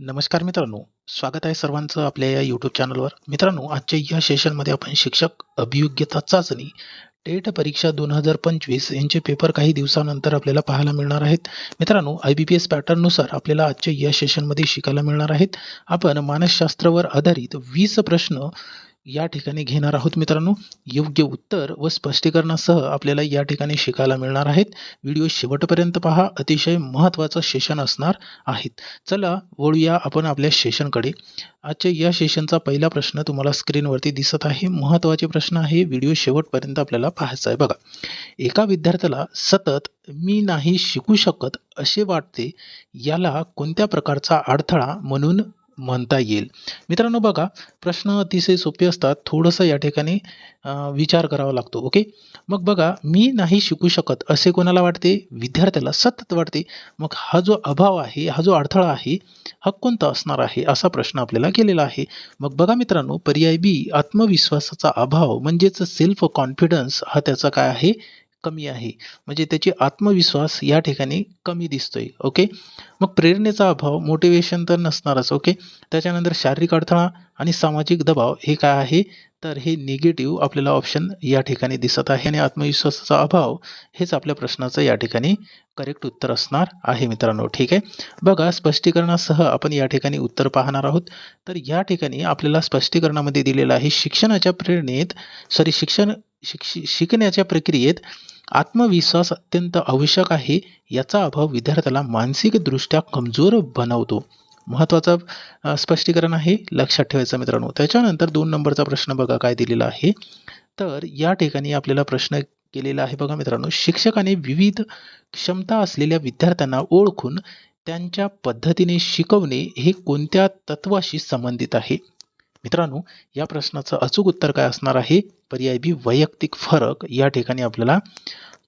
नमस्कार मित्रांनो. स्वागत आहे सर्वांचं आपल्या या यूट्यूब चॅनलवर मित्रांनो आजच्या या सेशनमध्ये आपण शिक्षक अभियोग्यता चाचणी टेट परीक्षा दोन हजार पंचवीस यांचे पेपर काही दिवसानंतर आपल्याला पाहायला मिळणार आहेत. मित्रांनो आय बी पी एस पॅटर्ननुसार आपल्याला आजच्या या सेशनमध्ये शिकायला मिळणार आहेत. आपण मानसशास्त्रावर आधारित वीस प्रश्न या ठिकाणी घेणार आहोत मित्रांनो. योग्य उत्तर व स्पष्टीकरणासह आपल्याला या ठिकाणी शिकायला मिळणार आहेत. व्हिडिओ शेवटपर्यंत पहा. अतिशय महत्त्वाचं सेशन असणार आहेत. चला वळूया आपण आपल्या सेशनकडे आजच्या या सेशनचा पहिला प्रश्न तुम्हाला स्क्रीनवरती दिसत आहे. महत्त्वाचे प्रश्न आहे. व्हिडिओ शेवटपर्यंत आपल्याला पाहायचा आहे बघा. एका विद्यार्थ्याला सतत मी नाही शिकू शकत असे वाटते. याला कोणत्या प्रकारचा अडथळा म्हणून म्हणता येईल. मित्रांनो बघा प्रश्न अतिशय सोपे असतात. थोडंसं या ठिकाणी विचार करावा लागतो ओके? मग बघा मी नाही शिकू शकत असे कोणाला वाटते? विद्यार्थ्याला सतत वाटते. मग हा जो अभाव आहे हा जो अडथळा आहे हा कोणता असणार आहे? असा प्रश्न आपल्याला केलेला आहे. मग बघा मित्रांनो पर्याय बी आत्मविश्वासाचा अभाव म्हणजेच सेल्फ कॉन्फिडन्स हा त्याचा काय आहे? कमी आहे. म्हणजे त्याची आत्मविश्वास या ठिकाणी कमी दिसतोय. ओके? मग प्रेरणेचा अभाव मोटिवेशन तर नसणारच. ओके? त्याच्यानंतर शारीरिक अडथळा आणि सामाजिक दबाव हे काय आहे? तर हे निगेटिव्ह आपल्याला ऑप्शन या ठिकाणी दिसत आहे. आणि आत्मविश्वासाचा अभाव हेच आपल्या प्रश्नाचं या ठिकाणी करेक्ट उत्तर असणार आहे मित्रांनो. ठीक आहे? बघा स्पष्टीकरणासह आपण या ठिकाणी उत्तर पाहणार आहोत. तर या ठिकाणी आपल्याला स्पष्टीकरणामध्ये दिलेलं आहे शिक्षणाच्या प्रेरणेत सॉरी शिक्षण शिक्षि शिकण्याच्या प्रक्रियेत आत्मविश्वास अत्यंत आवश्यक आहे याचा अभाव विद्यार्थ्याला मानसिकदृष्ट्या कमजोर बनवतो. महत्त्वाचं स्पष्टीकरण आहे लक्षात ठेवायचं मित्रांनो. त्याच्यानंतर दोन नंबरचा प्रश्न बघा काय दिलेला आहे. तर या ठिकाणी आपल्याला प्रश्न केलेला आहे बघा मित्रांनो. शिक्षकाने विविध क्षमता असलेल्या विद्यार्थ्यांना ओळखून त्यांच्या पद्धतीने शिकवणे हे कोणत्या तत्वाशी संबंधित आहे? मित्रांनो या प्रश्नाचं अचूक उत्तर काय असणार आहे? पर्याय बी वैयक्तिक फरक. या ठिकाणी आपल्याला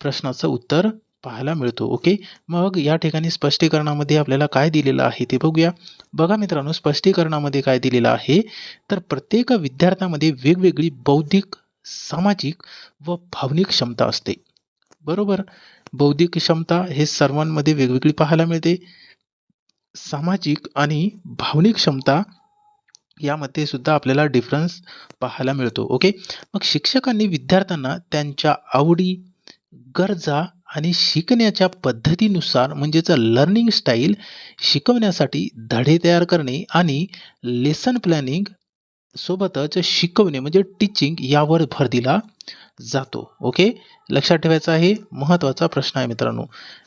प्रश्नाचं उत्तर पाहायला मिळतो ओके? मग या ठिकाणी स्पष्टीकरणामध्ये आपल्याला काय दिलेलं आहे ते बघूया. बघा मित्रांनो स्पष्टीकरणामध्ये काय दिलेलं आहे? तर प्रत्येक विद्यार्थ्यामध्ये वेगवेगळी बौद्धिक सामाजिक व भावनिक क्षमता असते. बरोबर? बौद्धिक क्षमता हे सर्वांमध्ये वेगवेगळी पाहायला मिळते. सामाजिक आणि भावनिक क्षमता यामध्ये सुद्धा आपल्याला डिफरन्स पाहायला मिळतो. ओके मग शिक्षकांनी विद्यार्थ्यांना त्यांच्या आवडी गरजा आणि शिकण्याच्या पद्धतीनुसार म्हणजेच लर्निंग स्टाईल शिकवण्यासाठी धडे तयार करणे आणि लेसन प्लॅनिंग सोबतच शिकवणे म्हणजे टीचिंग यावर भर दिला जातो. ओके लक्षात ठेवायचा आहे महत्त्वाचा प्रश्न आहे मित्रांनो.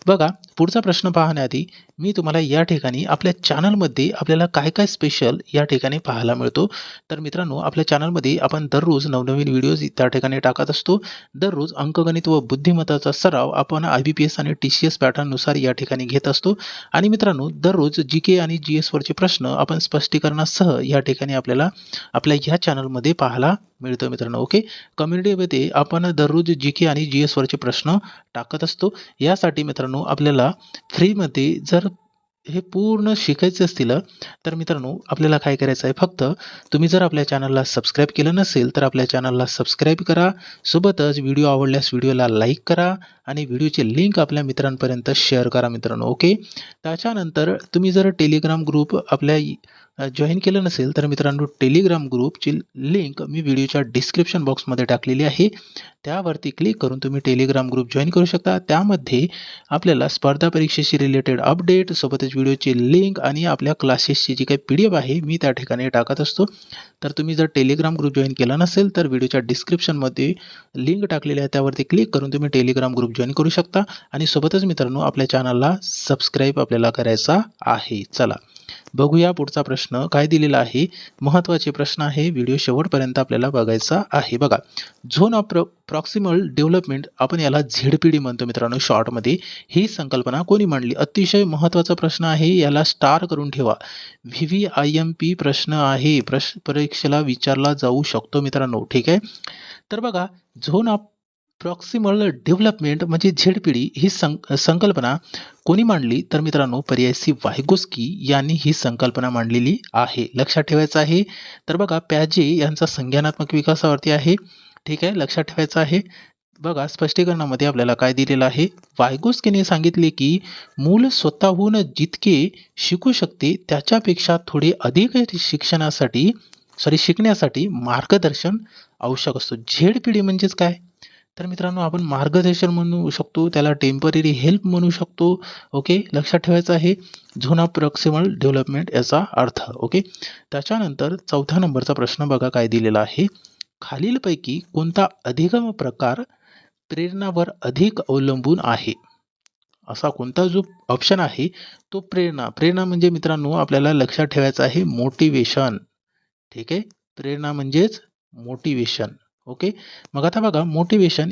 बघा पुढचा प्रश्न पाहण्याआधी मी तुम्हाला या ठिकाणी आपल्या चॅनलमध्ये आपल्याला काय काय स्पेशल या ठिकाणी पाहायला मिळतो. तर मित्रांनो आपल्या चॅनलमध्ये आपण दररोज नवनवीन व्हिडिओज त्या ठिकाणी टाकत असतो. दररोज अंकगणित व बुद्धिमत्ताचा सराव आपण आय बी पी एस आणि टी सी एस पॅटर्ननुसार या ठिकाणी घेत असतो. आणि मित्रांनो दररोज जी के आणि जी एसवरचे प्रश्न आपण स्पष्टीकरणासह या ठिकाणी आपल्याला आपल्या ह्या चॅनलमध्ये पाहायला मिळतं मित्रांनो ओके कम्युनिटीमध्ये आपण दररोज जी के आणि जी एसवरचे प्रश्न टाकत असतो. यासाठी मित्रांनो आपल्याला फ्रीमध्ये जर हे पूर्ण शिकायचे असतील तर मित्रांनो आपल्याला काय करायचं आहे? फक्त तुम्ही जर आपल्या चॅनलला सबस्क्राईब केलं नसेल तर आपल्या चॅनलला सबस्क्राईब करा. सोबतच व्हिडिओ आवडल्यास व्हिडिओला लाईक करा आणि व्हिडिओची लिंक आपल्या मित्रांपर्यंत शेअर करा मित्रांनो ओके? त्याच्यानंतर तुम्ही जर टेलिग्राम ग्रुप आपल्या जॉईन केलं नसेल तर मित्रांनो टेलिग्राम ग्रुपची लिंक मी व्हिडिओच्या डिस्क्रिप्शन बॉक्समध्ये टाकलेली आहे. त्यावरती क्लिक करून तुम्ही टेलिग्राम ग्रुप जॉईन करू शकता. त्यामध्ये आपल्याला स्पर्धा परीक्षेशी रिलेटेड अपडेट सोबतच व्हिडिओची लिंक आणि आपल्या क्लासेसची जी काही पी डी एफ आहे मी त्या ठिकाणी टाकत असतो. तर तुम्ही जर टेलिग्राम ग्रुप जॉईन केला नसेल तर व्हिडिओच्या डिस्क्रिप्शनमध्ये लिंक टाकलेली आहे त्यावरती क्लिक करून तुम्ही टेलिग्राम ग्रुप जॉईन करू शकता. आणि सोबतच मित्रांनो आपल्या चॅनलला सबस्क्राईब आपल्याला करायचा आहे. चला बघूया पुढचा प्रश्न काय दिलेला आहे. महत्त्वाचे प्रश्न आहे व्हिडिओ शेवटपर्यंत आपल्याला बघायचा आहे. बघा झोन ऑफ प्रॉक्सिमल डेव्हलपमेंट आपण याला झेड पी डी म्हणतो मित्रांनो शॉर्टमध्ये ही संकल्पना कोणी मांडली? अतिशय महत्त्वाचा प्रश्न आहे याला स्टार करून ठेवा. V V I M P प्रश्न आहे. प्रश परीक्षेला विचारला जाऊ शकतो मित्रांनो ठीक आहे? तर बघा झोन ऑफ प्रॉक्सिमल डेव्हलपमेंट म्हणजे झेड पिढी ही संक संकल्पना कोणी मांडली? तर मित्रांनो पर्याय सी वायगोस्की यांनी ही संकल्पना मांडलेली आहे. लक्षात ठेवायचं आहे तर बघा प्याजे यांचा संज्ञानात्मक विकासावरती आहे ठीक आहे? लक्षात ठेवायचं आहे. बघा स्पष्टीकरणामध्ये आपल्याला काय दिलेलं आहे? वायगोस्कीने सांगितले की मूल स्वतःहून जितके शिकू शकते त्याच्यापेक्षा थोडे अधिक शिक्षणासाठी सॉरी शिकण्यासाठी मार्गदर्शन आवश्यक असतो. झेड पिढी म्हणजेच काय? तर मित्रांनो आपण मार्गदर्शन म्हणू शकतो त्याला टेंपररी हेल्प म्हणू शकतो ओके लक्षात ठेवायचं आहे झोना प्रॉक्सिमल डेव्हलपमेंट याचा अर्थ ओके त्याच्यानंतर चौथ्या नंबरचा प्रश्न बघा काय दिलेला आहे. खालीलपैकी कोणता अधिगम प्रकार प्रेरणावर अधिक अवलंबून आहे? असा कोणता जो ऑप्शन आहे तो प्रेरणा. प्रेरणा म्हणजे मित्रांनो आपल्याला लक्षात ठेवायचं आहे मोटिवेशन ठीक आहे? प्रेरणा म्हणजेच मोटिवेशन ओके मग आता बघा मोटिवेशन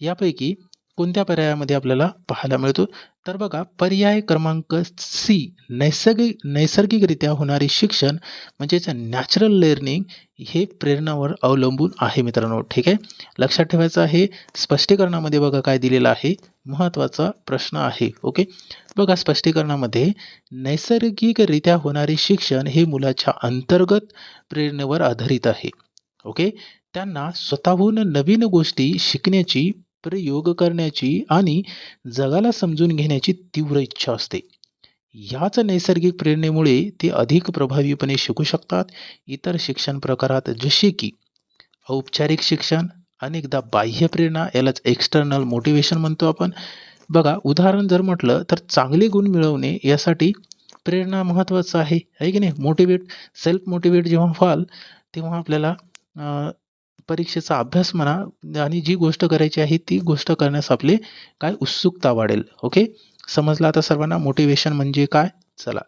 यापैकी कोणत्या पर्यायामध्ये आपल्याला पाहायला मिळतो? तर बघा पर्याय क्रमांक सी नैसर्गिक नैसर्गिकरित्या होणारे शिक्षण म्हणजेच नॅचरल लर्निंग हे प्रेरणावर अवलंबून आहे मित्रांनो. ठीक आहे? लक्षात ठेवायचं आहे स्पष्टीकरणामध्ये बघा काय दिलेलं आहे. महत्त्वाचा प्रश्न आहे. ओके? बघा स्पष्टीकरणामध्ये नैसर्गिकरित्या होणारे शिक्षण हे मुलाच्या अंतर्गत प्रेरणेवर आधारित आहे. ओके? त्यांना स्वतःहून नवीन गोष्टी शिकण्याची प्रयोग करण्याची आणि जगाला समजून घेण्याची तीव्र इच्छा असते. याच नैसर्गिक प्रेरणेमुळे ते अधिक प्रभावीपणे शिकू शकतात. इतर शिक्षण प्रकारात जसे की औपचारिक शिक्षण अनेकदा बाह्य प्रेरणा यालाच एक्सटर्नल मोटिवेशन म्हणतो आपण. बघा उदाहरण जर म्हटलं तर चांगले गुण मिळवणे यासाठी प्रेरणा महत्त्वाचं आहे आहे की नाही? मोटिवेट सेल्फ मोटिवेट जेव्हा व्हाल तेव्हा आपल्याला परीक्षेचा अभ्यास म्हणा आणि जी गोष्ट करायची आहे ती गोष्ट करण्यास आपले काय उत्सुकता वाढेल. ओके समजलं आता सर्वांना? मोटिवेशन म्हणजे काय? चला.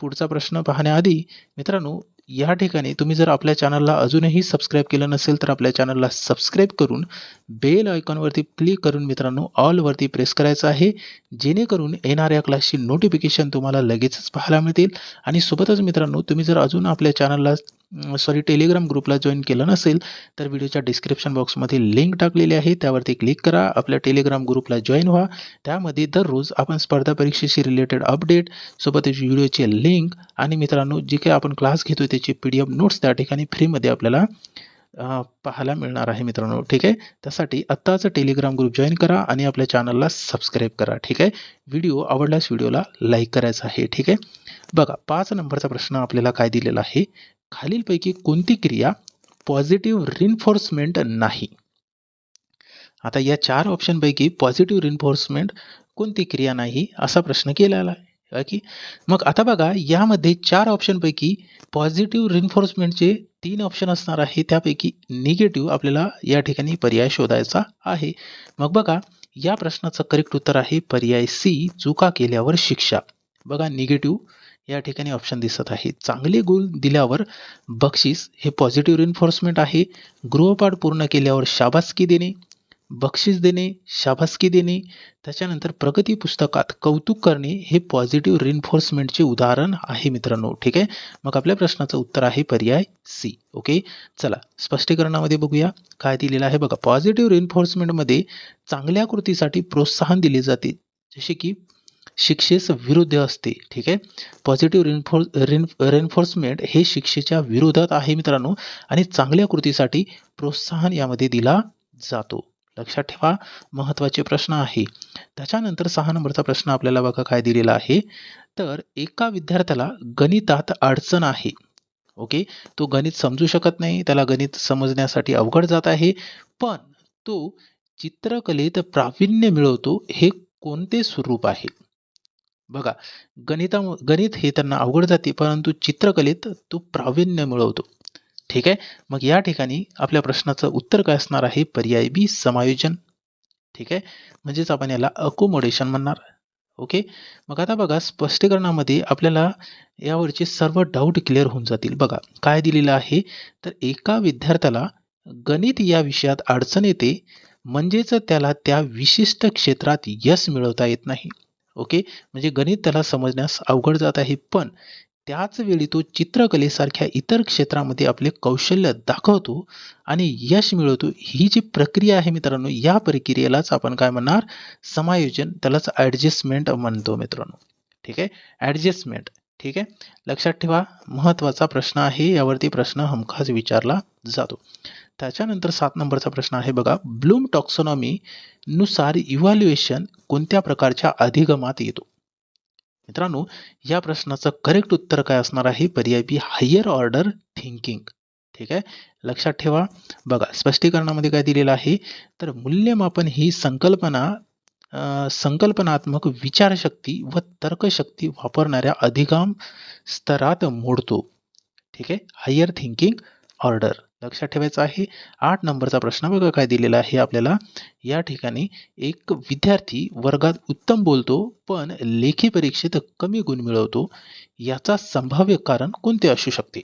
पुढचा प्रश्न पाहण्याआधी मित्रांनो या ठिकाणी तुम्ही जर आपल्या चॅनलला अजूनही सबस्क्राईब केलं नसेल तर आपल्या चॅनलला सबस्क्राईब करून बेल आयकॉनवरती क्लिक करून मित्रांनो ऑलवरती प्रेस करायचं आहे. जेणेकरून येणाऱ्या क्लासची नोटिफिकेशन तुम्हाला लगेचच पाहायला मिळतील. आणि सोबतच मित्रांनो तुम्ही जर अजून आपल्या चॅनलला सॉरी टेलिग्राम ग्रुपला जॉईन केलं नसेल तर व्हिडिओच्या डिस्क्रिप्शन बॉक्समध्ये लिंक टाकलेली आहे. त्यावरती क्लिक करा. आपल्या टेलिग्राम ग्रुपला जॉईन व्हा. त्यामध्ये दररोज आपण स्पर्धा परीक्षेशी रिलेटेड अपडेट सोबतच व्हिडिओचे लिंक आणि मित्रांनो जे काही आपण क्लास घेतो त्याचे पी डी एफ नोट्स त्या ठिकाणी फ्रीमध्ये आपल्याला पाहायला मिळणार आहे मित्रांनो. ठीक आहे? त्यासाठी आत्ताच टेलिग्राम ग्रुप जॉईन करा आणि आपल्या चॅनलला सबस्क्राईब करा. ठीक आहे? व्हिडिओ आवडल्यास व्हिडिओला लाईक करायचा आहे. ठीक आहे? बघा पाच नंबरचा प्रश्न आपल्याला काय दिलेला आहे? खालीलपैकी कोणती क्रिया पॉझिटिव्ह रिन्फोर्समेंट नाही? आता या चार ऑप्शनपैकी पॉझिटिव्ह रिन्फोर्समेंट कोणती क्रिया नाही असा प्रश्न केलेला आहे. हो की? मग आता बघा यामध्ये चार ऑप्शनपैकी पॉझिटिव्ह रिन्फोर्समेंटचे तीन ऑप्शन असणार आहे. त्यापैकी निगेटिव्ह आपल्याला या ठिकाणी पर्याय शोधायचा आहे. मग बघा या प्रश्नाचं करेक्ट उत्तर आहे पर्याय सी चुका केल्यावर शिक्षा. बघा निगेटिव्ह या ठिकाणी ऑप्शन दिसत आहे. चांगले गुण दिल्यावर बक्षीस हे पॉझिटिव्ह रिन्फोर्समेंट आहे. गृहपाठ पूर्ण केल्यावर शाबासकी देणे बक्षीस देणे शाबासकी देणे त्याच्यानंतर प्रगती पुस्तकात कौतुक करणे हे पॉझिटिव्ह रिन्फोर्समेंटचे उदाहरण आहे मित्रांनो. ठीक आहे? मग आपल्या प्रश्नाचं उत्तर आहे पर्याय सी ओके चला स्पष्टीकरणामध्ये बघूया. काय दिलेलं आहे? बघा पॉझिटिव्ह रिन्फोर्समेंटमध्ये चांगल्या कृतीसाठी प्रोत्साहन दिले जाते. जसे की शिक्षेस विरुद्ध असते ठीक आहे? पॉझिटिव्ह रिन्फोर्स रिन रेन्फोर्समेंट हे शिक्षेच्या विरोधात आहे मित्रांनो आणि चांगल्या कृतीसाठी प्रोत्साहन यामध्ये दिला जातो. लक्षात ठेवा महत्त्वाचे प्रश्न आहे. त्याच्यानंतर सहा नंबरचा प्रश्न आपल्याला बघा काय दिलेला आहे. तर एका विद्यार्थ्याला गणितात अडचण आहे. ओके? तो गणित समजू शकत नाही त्याला गणित समजण्यासाठी अवघड जात आहे पण तो चित्रकलेत प्रावीण्य मिळवतो हे कोणते स्वरूप आहे? बघा गणिता गणित हे त्यांना अवघड जाते परंतु चित्रकलेत तो प्रावीण्य मिळवतो. ठीक आहे? मग या ठिकाणी आपल्या प्रश्नाचं उत्तर काय असणार आहे? पर्याय बी समायोजन. ठीक आहे? म्हणजेच आपण याला अकोमोडेशन म्हणणार. ओके? मग आता बघा स्पष्टीकरणामध्ये आपल्याला यावरचे सर्व डाऊट क्लिअर होऊन जातील. बघा काय दिलेलं आहे? तर एका विद्यार्थ्याला गणित या विषयात अडचण येते म्हणजेच त्याला त्या विशिष्ट क्षेत्रात यश मिळवता येत नाही. ओके? म्हणजे गणित त्याला समजण्यास अवघड जात आहे. पण त्याच वेळी तो चित्रकलेसारख्या इतर क्षेत्रामध्ये आपले कौशल्य दाखवतो आणि यश मिळवतो. ही जी प्रक्रिया आहे मित्रांनो या प्रक्रियेलाच आपण काय म्हणणार? समायोजन. त्यालाच ॲडजस्टमेंट म्हणतो मित्रांनो. ठीक आहे? ॲडजस्टमेंट ठीक आहे? लक्षात ठेवा. महत्त्वाचा प्रश्न आहे. यावरती प्रश्न हमखास विचारला जातो. त्याच्यानंतर सात नंबरचा प्रश्न आहे बघा. ब्लूम टॉक्सॉनॉमी नुसार इव्हॅल्युएशन कोणत्या प्रकारच्या अधिगमात येतो? मित्रांनो या प्रश्नाचं करेक्ट उत्तर काय असणार आहे? पर्याय बी हायर ऑर्डर थिंकिंग ठीक आहे? लक्षात ठेवा. बघा स्पष्टीकरणामध्ये काय दिलेलं आहे? तर मूल्यमापन ही संकल्पना संकल्पनात्मक विचारशक्ती व तर्कशक्ती वापरणाऱ्या अधिगम स्तरात मोडतो. ठीक आहे? हायर थिंकिंग ऑर्डर लक्षात ठेवायचं आहे. आठ नंबरचा प्रश्न बघा काय दिलेला आहे आपल्याला. या ठिकाणी एक विद्यार्थी वर्गात उत्तम बोलतो पण लेखी परीक्षेत कमी गुण मिळवतो. याचा संभाव्य कारण कोणते असू शकते?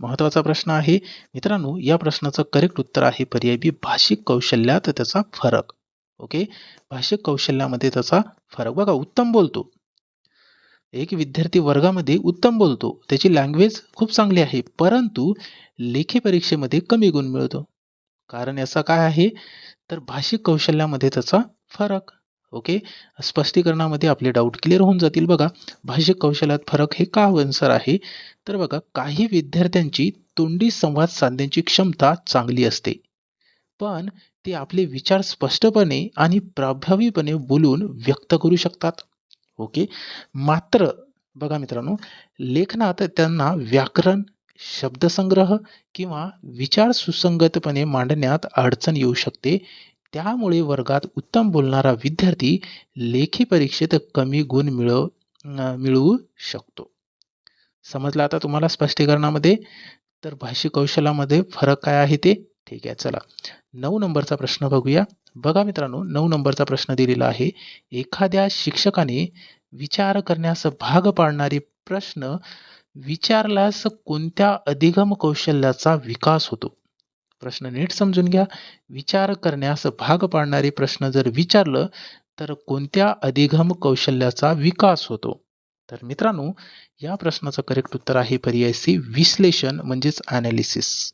महत्त्वाचा प्रश्न आहे. मित्रांनो या प्रश्नाचं करेक्ट उत्तर आहे पर्याय बी भाषिक कौशल्यात त्याचा फरक. ओके? भाषिक कौशल्यामध्ये त्याचा फरक. बघा उत्तम बोलतो. एक विद्यार्थी वर्गामध्ये उत्तम बोलतो. त्याची लँग्वेज खूप चांगली आहे परंतु लेखी परीक्षेमध्ये कमी गुण मिळतो. कारण याचा काय आहे? तर भाषिक कौशल्यामध्ये त्याचा फरक. ओके स्पष्टीकरणामध्ये आपले डाऊट क्लिअर होऊन जातील. बघा भाषिक कौशल्यात फरक हे का आन्सर आहे? तर बघा काही विद्यार्थ्यांची तोंडी संवाद साधण्याची क्षमता चांगली असते. पण ते आपले विचार स्पष्टपणे आणि प्रभावीपणे बोलून व्यक्त करू शकतात. हो ओके मात्र बघा मित्रांनो लेखनात त्यांना व्याकरण शब्दसंग्रह किंवा विचार सुसंगतपणे मांडण्यात अडचण येऊ शकते. त्यामुळे वर्गात उत्तम बोलणारा विद्यार्थी लेखी परीक्षेत कमी गुण मिळव मिळवू शकतो. समजलं आता तुम्हाला स्पष्टीकरणामध्ये? तर भाषिक कौशल्यामध्ये फरक काय आहे ते? ठीक आहे चला. नऊ नंबरचा प्रश्न बघूया. बघा मित्रांनो नऊ नंबरचा प्रश्न दिलेला आहे. एखाद्या शिक्षकाने विचार करण्यास भाग पाडणारे प्रश्न विचारल्यास कोणत्या अधिगम कौशल्याचा विकास होतो? प्रश्न नीट समजून घ्या. विचार करण्यास भाग पाडणारे प्रश्न जर विचारलं तर कोणत्या अधिगम कौशल्याचा विकास होतो? तर मित्रांनो या प्रश्नाचं करेक्ट उत्तर आहे पर्याय सी विश्लेषण म्हणजेच अनालिसिस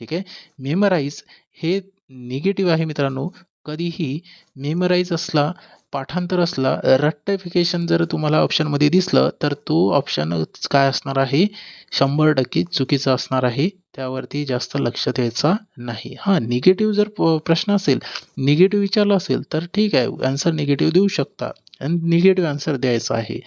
ठीक आहे? मेमराईज हे निगेटिव्ह आहे मित्रांनो. कधीही मेमराईज असला पाठांतर असला रट्टिफिकेशन जर तुम्हाला ऑप्शनमध्ये दिसलं तर तो ऑप्शन काय असणार आहे? शंभर टक्के चुकीचा असणार आहे. त्यावरती जास्त लक्ष द्यायचा नाही. हां निगेटिव्ह जर प- प्रश्न असेल निगेटिव्ह विचारला असेल तर ठीक आहे. आन्सर निगेटिव्ह देऊ शकता. आणि निगेटिव्ह आन्सर द्यायचा आहे.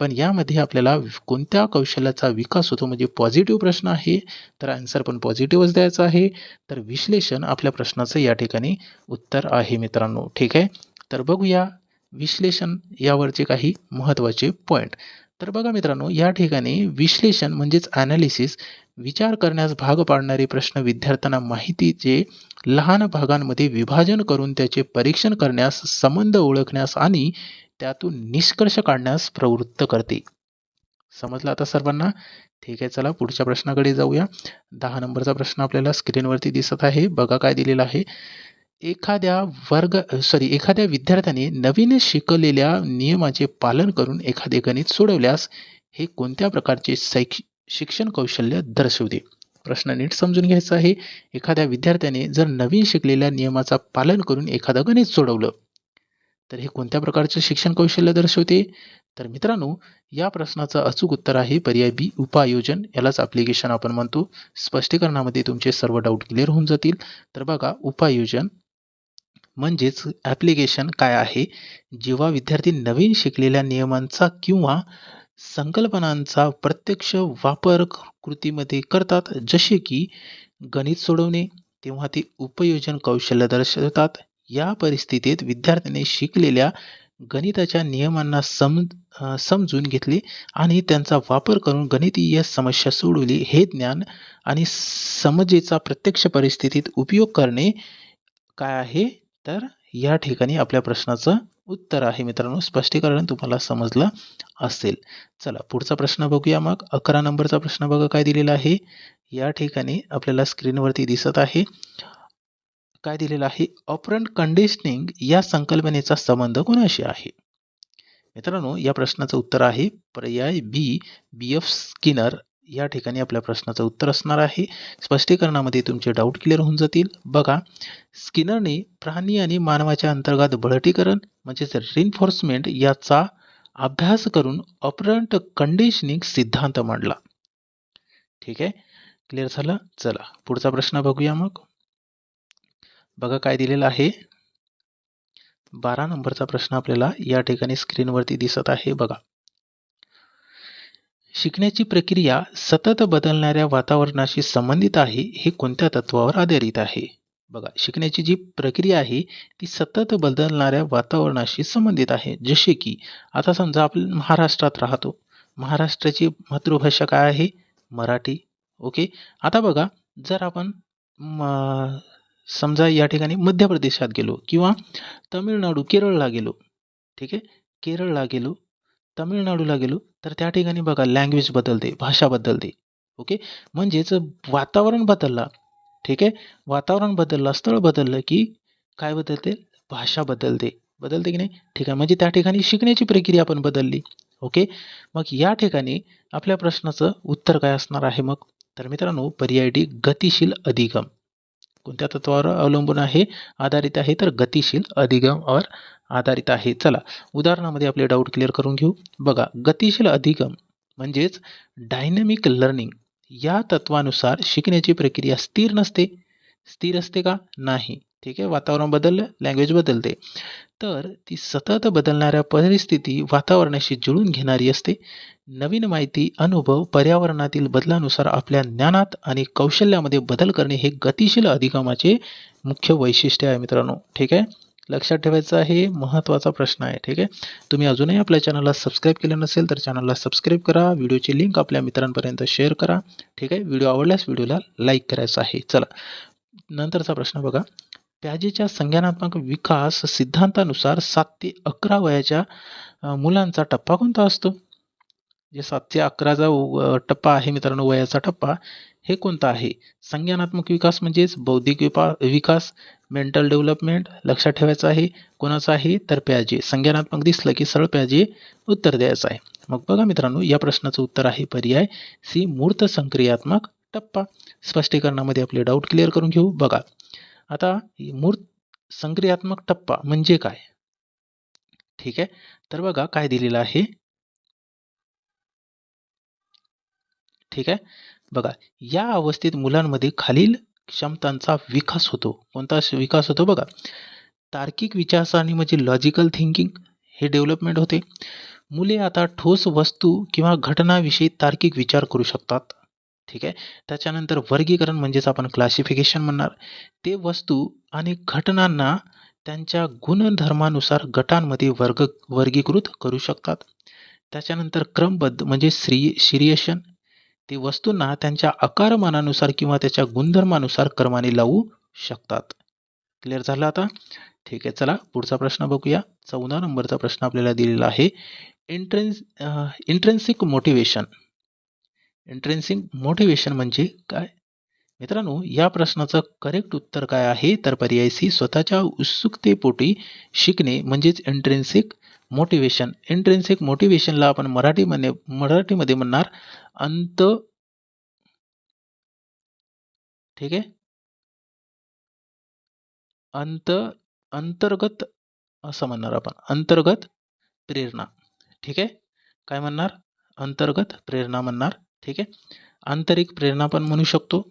पण यामध्ये आपल्याला कोणत्या कौशल्याचा विकास होतो म्हणजे पॉझिटिव्ह प्रश्न आहे तर आन्सर पण पॉझिटिव्हच द्यायचा आहे. तर विश्लेषण आपल्या प्रश्नाचं या ठिकाणी उत्तर आहे मित्रांनो. ठीक आहे? तर बघूया विश्लेषण यावरचे काही महत्त्वाचे पॉईंट तर बघा मित्रांनो या ठिकाणी विश्लेषण म्हणजेच ॲनालिसिस विचार करण्यास भाग पाडणारे प्रश्न विद्यार्थ्यांना माहितीचे लहान भागांमध्ये विभाजन करून त्याचे परीक्षण करण्यास संबंध ओळखण्यास आणि त्यातून निष्कर्ष काढण्यास प्रवृत्त करते. समजलं आता सर्वांना? ठीक आहे चला पुढच्या प्रश्नाकडे जाऊया. दहा नंबरचा प्रश्न आपल्याला स्क्रीनवरती दिसत आहे. बघा काय दिलेलं आहे. एखाद्या वर्ग सॉरी एखाद्या विद्यार्थ्याने नवीन शिकलेल्या नियमाचे पालन करून एखादे गणित सोडवल्यास हे कोणत्या प्रकारचे शैक्ष शिक्षण कौशल्य दर्शवते? प्रश्न नीट समजून घ्यायचा आहे. एखाद्या विद्यार्थ्याने जर नवीन शिकलेल्या नियमाचा पालन करून एखादं गणित सोडवलं तर हे कोणत्या प्रकारचे शिक्षण कौशल्य दर्शवते? तर मित्रांनो या प्रश्नाचं अचूक उत्तर आहे पर्याय बी उपायोजन. यालाच ॲप्लिकेशन आपण म्हणतो. स्पष्टीकरणामध्ये तुमचे सर्व डाऊट क्लिअर होऊन जातील. तर बघा उपायोजन म्हणजेच ॲप्लिकेशन काय आहे? जेव्हा विद्यार्थी नवीन शिकलेल्या नियमांचा किंवा संकल्पनांचा प्रत्यक्ष वापर कृतीमध्ये करतात जसे की गणित सोडवणे तेव्हा ते उपयोजन कौशल्य दर्शवतात. या परिस्थितीत विद्यार्थ्याने शिकलेल्या गणिताच्या नियमांना सम समजून घेतले आणि त्यांचा वापर करून गणितीय समस्या सोडवली. हे ज्ञान आणि समजेचा प्रत्यक्ष परिस्थितीत उपयोग करणे काय आहे? तर या ठिकाणी आपल्या प्रश्नाचं उत्तर आहे मित्रांनो. स्पष्टीकरण तुम्हाला समजलं असेल. चला पुढचा प्रश्न बघूया मग. अकरा नंबरचा प्रश्न बघा काय दिलेला आहे. या ठिकाणी आपल्याला स्क्रीनवरती दिसत आहे. काय दिलेलं आहे? ऑपरंट कंडिशनिंग या संकल्पनेचा संबंध कोणाशी आहे? मित्रांनो या प्रश्नाचं उत्तर आहे पर्याय बी बी एफ स्किनर या ठिकाणी आपल्या प्रश्नाचं उत्तर असणार आहे. स्पष्टीकरणामध्ये तुमचे डाऊट क्लिअर होऊन जातील. बघा स्किनरने प्राणी आणि मानवाच्या अंतर्गत बळटीकरण म्हणजेच रिन्फोर्समेंट याचा अभ्यास करून ऑपरंट कंडिशनिंग सिद्धांत मांडला. ठीक आहे? क्लिअर झालं? चला पुढचा प्रश्न बघूया मग. बघा काय दिलेलं आहे. बारा नंबरचा प्रश्न आपल्याला या ठिकाणी स्क्रीनवरती दिसत आहे बघा. शिकण्याची प्रक्रिया सतत बदलणाऱ्या वातावरणाशी संबंधित आहे हे कोणत्या तत्वावर आधारित आहे? बघा शिकण्याची जी प्रक्रिया आहे ती सतत बदलणाऱ्या वातावरणाशी संबंधित आहे. जसे की आता समजा आपण महाराष्ट्रात राहतो. महाराष्ट्राची मातृभाषा काय आहे? मराठी. ओके? आता बघा जर आपण समजा या ठिकाणी मध्य प्रदेशात गेलो किंवा तमिळनाडू केरळला गेलो ठीक आहे? केरळला गेलो तमिळनाडूला गेलो तर त्या ठिकाणी बघा लँग्वेज बदलते भाषा बदलते ओके? म्हणजेच वातावरण बदलला ठीक आहे? वातावरण बदललं स्थळ बदललं की काय बदलते? भाषा बदलते. बदलते की नाही? ठीक आहे. म्हणजे त्या ठिकाणी शिकण्याची प्रक्रिया पण बदलली ओके? मग या ठिकाणी आपल्या प्रश्नाचं उत्तर काय असणार आहे मग? तर मित्रांनो पर्याय डी गतिशील अधिगम. कोणत्या तत्वावर अवलंबून आहे? आधारित आहे तर गतिशील अधिगमवर आधारित आहे. चला उदाहरणामध्ये आपले डाऊट क्लिअर करून घेऊ. बघा गतिशील अधिगम म्हणजेच डायनॅमिक लर्निंग या तत्वानुसार शिकण्याची प्रक्रिया स्थिर नसते. स्थिर असते का? नाही. ठीक आहे? वातावरण बदललं लँग्वेज बदलते. तर ती सतत बदलणाऱ्या परिस्थिती वातावरणाशी जुळून घेणारी असते. नवीन माहिती अनुभव पर्यावरणातील बदलानुसार आपल्या ज्ञानात आणि कौशल्यामध्ये बदल करणे हे गतिशील अधिगमाचे मुख्य वैशिष्ट्य आहे मित्रांनो. ठीक आहे? लक्षात ठेवायचं आहे महत्त्वाचा प्रश्न आहे. ठीक आहे? तुम्ही अजूनही आपल्या चॅनलला सबस्क्राईब केलं नसेल तर चॅनलला सबस्क्राईब करा. व्हिडिओची लिंक आपल्या मित्रांपर्यंत शेअर करा. ठीक आहे? व्हिडिओ आवडल्यास व्हिडिओला लाईक करायचा आहे. चला. नंतरचा प्रश्न बघा. प्याजेच्या संज्ञानात्मक विकास सिद्धांतानुसार सात ते अकरा वयाच्या मुलांचा टप्पा कोणता असतो? जे सात ते अकराचा व- टप्पा आहे मित्रांनो वयाचा टप्पा हे कोणता आहे? संज्ञानात्मक विकास म्हणजेच बौद्धिक विपा विकास मेंटल डेव्हलपमेंट लक्षात ठेवायचं आहे. कोणाचं आहे? तर प्याजे. संज्ञानात्मक दिसलं की सरळ प्याजे उत्तर द्यायचं आहे. मग बघा मित्रांनो या प्रश्नाचं उत्तर आहे पर्याय सी मूर्त संक्रियात्मक टप्पा. स्पष्टीकरणामध्ये आपले डाऊट क्लिअर करून घेऊ. बघा. आता मूर्त संक्रियात्मक टप्पा म्हणजे काय? ठीक आहे? तर बघा काय दिलेलं आहे? ठीक आहे? बघा या अवस्थेत मुलांमध्ये खालील क्षमतांचा विकास होतो. कोणता श- विकास होतो? बघा तार्किक विचारसरणी म्हणजे लॉजिकल थिंकिंग हे डेव्हलपमेंट होते. मुले आता ठोस वस्तू किंवा घटनाविषयी तार्किक विचार करू शकतात. ठीक आहे? त्याच्यानंतर वर्गीकरण म्हणजेच आपण क्लासिफिकेशन म्हणणार. ते वस्तू आणि घटनांना त्यांच्या गुणधर्मानुसार गटांमध्ये वर्ग वर्गीकृत करू शकतात. त्याच्यानंतर क्रमबद्ध म्हणजे श्री सिरिएशन ते वस्तूंना त्यांच्या आकारमानानुसार किंवा त्याच्या गुणधर्मानुसार क्रमाने लावू शकतात. क्लिअर झालं आता? ठीक आहे चला पुढचा प्रश्न बघूया. चौदा नंबरचा प्रश्न आपल्याला दिलेला आहे. Entrance intrinsic motivation intrinsic motivation म्हणजे काय? मित्रांनो या प्रश्नाचं करेक्ट उत्तर काय आहे? तर पर्याय सी स्वतःच्या उत्सुकतेपोटी शिकणे म्हणजेच इंट्रेन्सिक मोटिवेशन इंट्रेन्सिक मोटिवेशनला आपण मराठीमध्ये मराठीमध्ये म्हणणार अंत. ठीक आहे? अंत अंतर्गत असं म्हणणार आपण. अंतर्गत प्रेरणा. ठीक आहे? काय म्हणणार? अंतर्गत प्रेरणा म्हणणार. ठीक आहे? आंतरिक प्रेरणा पण म्हणू शकतो.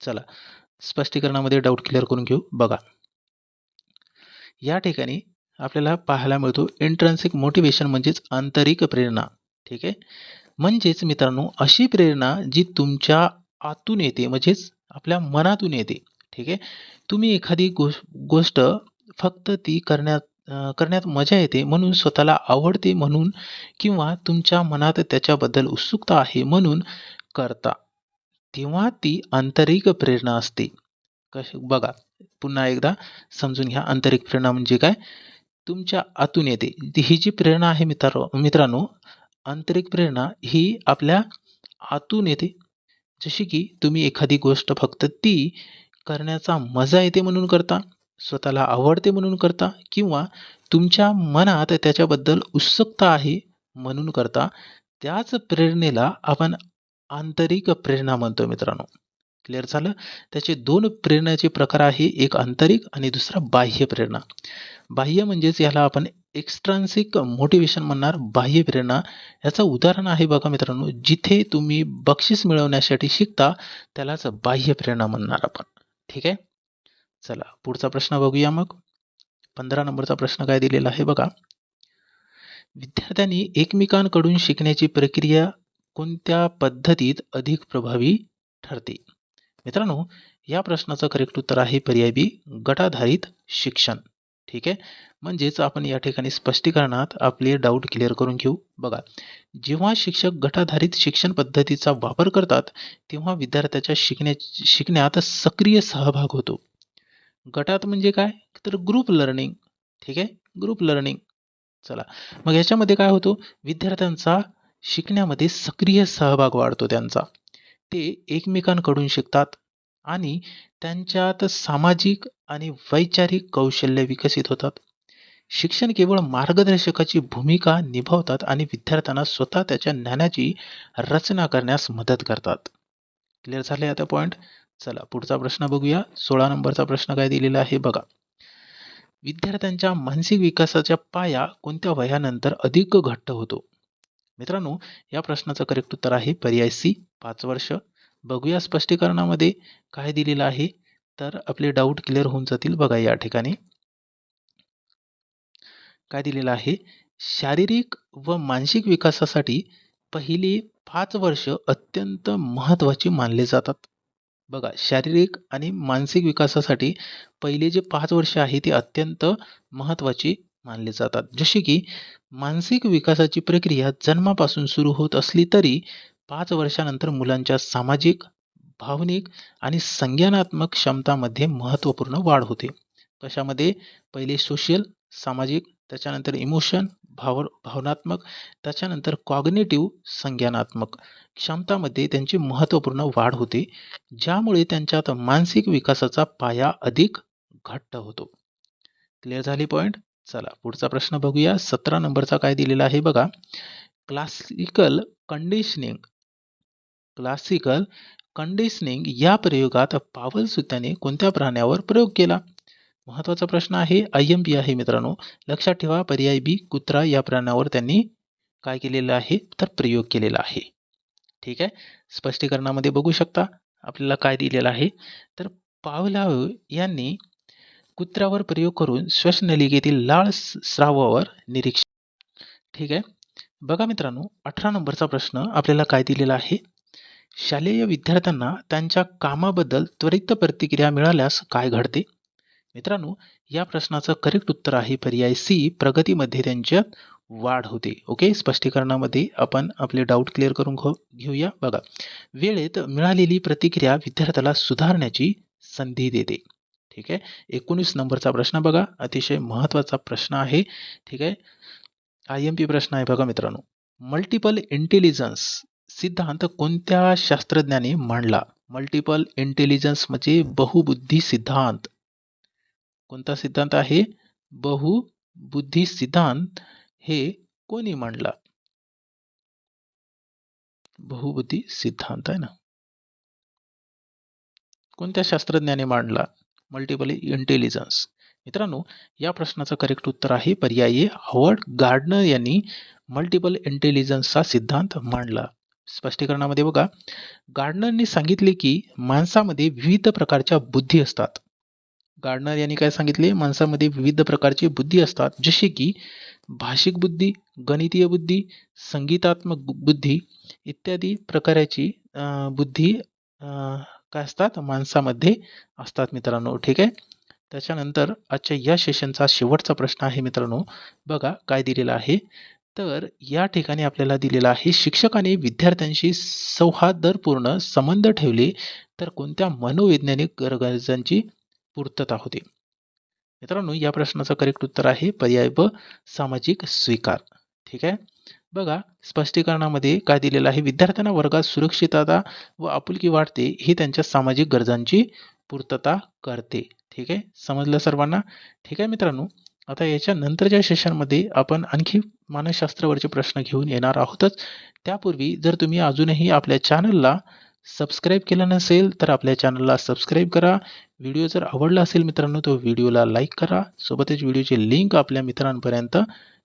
चला स्पष्टीकरणामध्ये डाऊट क्लिअर करून घेऊ. बघा. या ठिकाणी आपल्याला पाहायला मिळतो इंट्रान्सिक मोटिवेशन म्हणजेच आंतरिक प्रेरणा. ठीक आहे? म्हणजेच मित्रांनो अशी प्रेरणा जी तुमच्या आतून येते म्हणजेच आपल्या मनातून येते. ठीक आहे? तुम्ही एखादी गोष गोष्ट फक्त ती करण्यात करण्यात मजा येते म्हणून स्वतःला आवडते म्हणून किंवा तुमच्या मनात त्याच्याबद्दल उत्सुकता आहे म्हणून करता. तेव्हा ती आंतरिक प्रेरणा असते. कश बघा पुन्हा एकदा समजून घ्या आंतरिक प्रेरणा म्हणजे काय? तुमच्या आतून येते. ती- ही जी प्रेरणा आहे मित्र मित्रांनो आंतरिक प्रेरणा ही आपल्या आतून येते. जशी की तुम्ही एखादी गोष्ट फक्त ती करण्याचा मजा येते म्हणून करता स्वतःला आवडते म्हणून करता किंवा तुमच्या मनात त्याच्याबद्दल उत्सुकता आहे म्हणून करता त्याच प्रेरणेला आपण आंतरिक प्रेरणा म्हणतो मित्रांनो. क्लिअर झालं? त्याचे दोन प्रेरणाचे प्रकार आहे. एक आंतरिक आणि दुसरा बाह्य प्रेरणा. बाह्य म्हणजेच याला आपण एक्स्ट्रान्सिक मोटिवेशन म्हणणार. बाह्य प्रेरणा. याचं उदाहरण आहे बघा मित्रांनो जिथे तुम्ही बक्षीस मिळवण्यासाठी शिकता त्यालाच बाह्य प्रेरणा म्हणणार आपण. ठीक आहे? चला पुढचा प्रश्न बघूया मग. पंधरा नंबरचा प्रश्न काय दिलेला आहे बघा. विद्यार्थ्यांनी एकमेकांकडून शिकण्याची प्रक्रिया कोणत्या पद्धतीत अधिक प्रभावी ठरते? मित्रांनो या प्रश्नाचं करेक्ट उत्तर आहे पर्याय बी गटाधारित शिक्षण. ठीक आहे? म्हणजेच आपण या ठिकाणी स्पष्टीकरणात आपले डाऊट क्लिअर करून घेऊ. बघा जेव्हा शिक्षक गटाधारित शिक्षण पद्धतीचा वापर करतात तेव्हा विद्यार्थ्याच्या शिकण्या शिकण्यात सक्रिय सहभाग होतो. गटात म्हणजे काय? तर ग्रुप लर्निंग ठीक आहे? ग्रुप लर्निंग चला. मग याच्यामध्ये काय होतो? विद्यार्थ्यांचा शिकण्यामध्ये सक्रिय सहभाग वाढतो त्यांचा. ते एकमेकांकडून शिकतात आणि त्यांच्यात सामाजिक आणि वैचारिक कौशल्य विकसित होतात. शिक्षण केवळ मार्गदर्शकाची भूमिका निभावतात आणि विद्यार्थ्यांना स्वतः त्याच्या ज्ञानाची रचना करण्यास मदत करतात. क्लिअर झाले आता पॉईंट चला पुढचा प्रश्न बघूया. सोळा नंबरचा प्रश्न काय दिलेला आहे? बघा. विद्यार्थ्यांच्या मानसिक विकासाच्या पाया कोणत्या वयानंतर अधिक घट्ट होतो? मित्रांनो या प्रश्नाचं करेक्ट उत्तर आहे पर्याय सी पाच वर्ष. बघूया स्पष्टीकरणामध्ये काय दिलेलं आहे? तर आपले डाऊट क्लिअर होऊन जातील बघा या ठिकाणी. काय दिलेलं आहे? शारीरिक व मानसिक विकासासाठी पहिली पाच वर्ष अत्यंत महत्त्वाची मानले जातात. बघा शारीरिक आणि मानसिक विकासासाठी पहिले जे पाच वर्ष आहे ते अत्यंत महत्त्वाची मानले जातात. जसे की मानसिक विकासाची प्रक्रिया जन्मापासून सुरू होत असली तरी पाच वर्षानंतर मुलांच्या सामाजिक भावनिक आणि संज्ञानात्मक क्षमतामध्ये महत्त्वपूर्ण वाढ होते. कशामध्ये? पहिले सोशल सामाजिक त्याच्यानंतर इमोशन भाव भावनात्मक त्याच्यानंतर कॉग्नेटिव्ह संज्ञानात्मक. क्षमतामध्ये त्यांची महत्त्वपूर्ण वाढ होते ज्यामुळे त्यांच्यात मानसिक विकासाचा पाया अधिक घट्ट होतो. क्लिअर झाली पॉईंट चला पुढचा प्रश्न बघूया. सतरा नंबरचा काय दिलेला आहे बघा. क्लासिकल कंडिशनिंग क्लासिकल कंडिशनिंग या प्रयोगात पावल सुत्याने कोणत्या प्राण्यावर प्रयोग केला? महत्त्वाचा प्रश्न आहे आय एम पी आहे मित्रांनो. लक्षात ठेवा पर्याय बी कुत्रा या प्राण्यावर त्यांनी काय केलेलं आहे? तर प्रयोग केलेला आहे. ठीक आहे? स्पष्टीकरणामध्ये बघू शकता आपल्याला काय दिलेलं आहे. तर पावलाव यांनी कुत्र्यावर प्रयोग करून श्वसनलिकेतील लाळ स्रावावर निरीक्षण. ठीक आहे? बघा मित्रांनो अठरा नंबरचा प्रश्न आपल्याला काय दिलेला आहे? शालेय विद्यार्थ्यांना त्यांच्या कामाबद्दल त्वरित प्रतिक्रिया मिळाल्यास काय घडते? मित्रांनो या प्रश्नाचं करेक्ट उत्तर आहे पर्याय सी प्रगतीमध्ये त्यांच्यात वाढ होते. ओके? स्पष्टीकरणामध्ये आपण आपले डाऊट क्लिअर करून घेऊया. बघा वेळेत मिळालेली प्रतिक्रिया विद्यार्थ्याला सुधारण्याची संधी देते. ठीक आहे? एकोणीस नंबरचा प्रश्न बघा. अतिशय महत्त्वाचा प्रश्न आहे. ठीक आहे? आय एम पी प्रश्न आहे बघा मित्रांनो. मल्टिपल इंटेलिजन्स सिद्धांत कोणत्या शास्त्रज्ञाने मांडला? मल्टिपल इंटेलिजन्स म्हणजे बहुबुद्धी सिद्धांत. कोणता सिद्धांत आहे? बहुबुद्धी सिद्धांत हे कोणी मांडला? बहुबुद्धी सिद्धांत आहे ना? कोणत्या शास्त्रज्ञाने मांडला? मल्टिपल इंटेलिजन्स मित्रांनो या प्रश्नाचं करेक्ट उत्तर आहे पर्यायी. हॉवर्ड गार्डनर यांनी मल्टिपल इंटेलिजन्सचा सिद्धांत मांडला. स्पष्टीकरणामध्ये बघा गार्डनरनी सांगितले की माणसामध्ये विविध प्रकारच्या बुद्धी असतात. गार्डनर यांनी काय सांगितले? माणसामध्ये विविध प्रकारची बुद्धी असतात जसे की भाषिक बुद्धी गणितीय बुद्धी संगीतात्मक बुद्धी इत्यादी प्रकाराची बुद्धी काय असतात? माणसामध्ये असतात मित्रांनो ठीक आहे? त्याच्यानंतर आजच्या या सेशनचा शेवटचा प्रश्न आहे मित्रांनो बघा काय दिलेला आहे. तर या ठिकाणी आपल्याला दिलेला आहे शिक्षकाने विद्यार्थ्यांशी सौहार्दपूर्ण संबंध ठेवले तर कोणत्या मनोवैज्ञानिक गरजांची पूर्तता होते? मित्रांनो या प्रश्नाचं करेक्ट उत्तर आहे पर्याय ब सामाजिक स्वीकार. ठीक आहे? बघा स्पष्टीकरणामध्ये काय दिलेलं आहे? विद्यार्थ्यांना वर्गात सुरक्षितता व आपुलकी वाढते ही त्यांच्या सामाजिक गरजांची पूर्तता करते. ठीक आहे? समजलं सर्वांना? ठीक आहे मित्रांनो? आता याच्या नंतरच्या सेशनमध्ये आपण आणखी मानसशास्त्रावरचे प्रश्न घेऊन येणार आहोतच. त्यापूर्वी जर तुम्ही अजूनही आपल्या चॅनलला सबस्क्राईब केलं नसेल तर आपल्या चॅनलला सबस्क्राईब करा. व्हिडिओ जर आवडला असेल मित्रांनो तो व्हिडिओला लाईक करा. सोबतच व्हिडिओची लिंक आपल्या मित्रांपर्यंत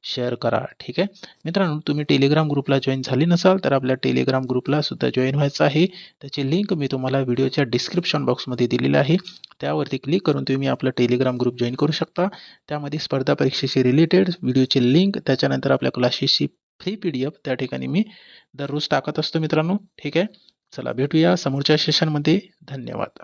शेअर करा ठीक आहे? मित्रांनो तुम्ही टेलिग्राम ग्रुपला जॉईन झाली नसाल तर आपल्या टेलिग्राम ग्रुपला सुद्धा जॉईन व्हायचं आहे. त्याची लिंक मी तुम्हाला व्हिडिओच्या डिस्क्रिप्शन बॉक्समध्ये दिलेली आहे. त्यावरती क्लिक करून तुम्ही आपला टेलिग्राम ग्रुप जॉईन करू शकता. त्यामध्ये स्पर्धा परीक्षेशी रिलेटेड व्हिडिओची लिंक त्याच्यानंतर आपल्या क्लासेसची फ्री पी डी एफ त्या ठिकाणी मी दररोज टाकत असतो मित्रांनो ठीक आहे? चला भेटूया समोरच्या सेशनमध्ये धन्यवाद.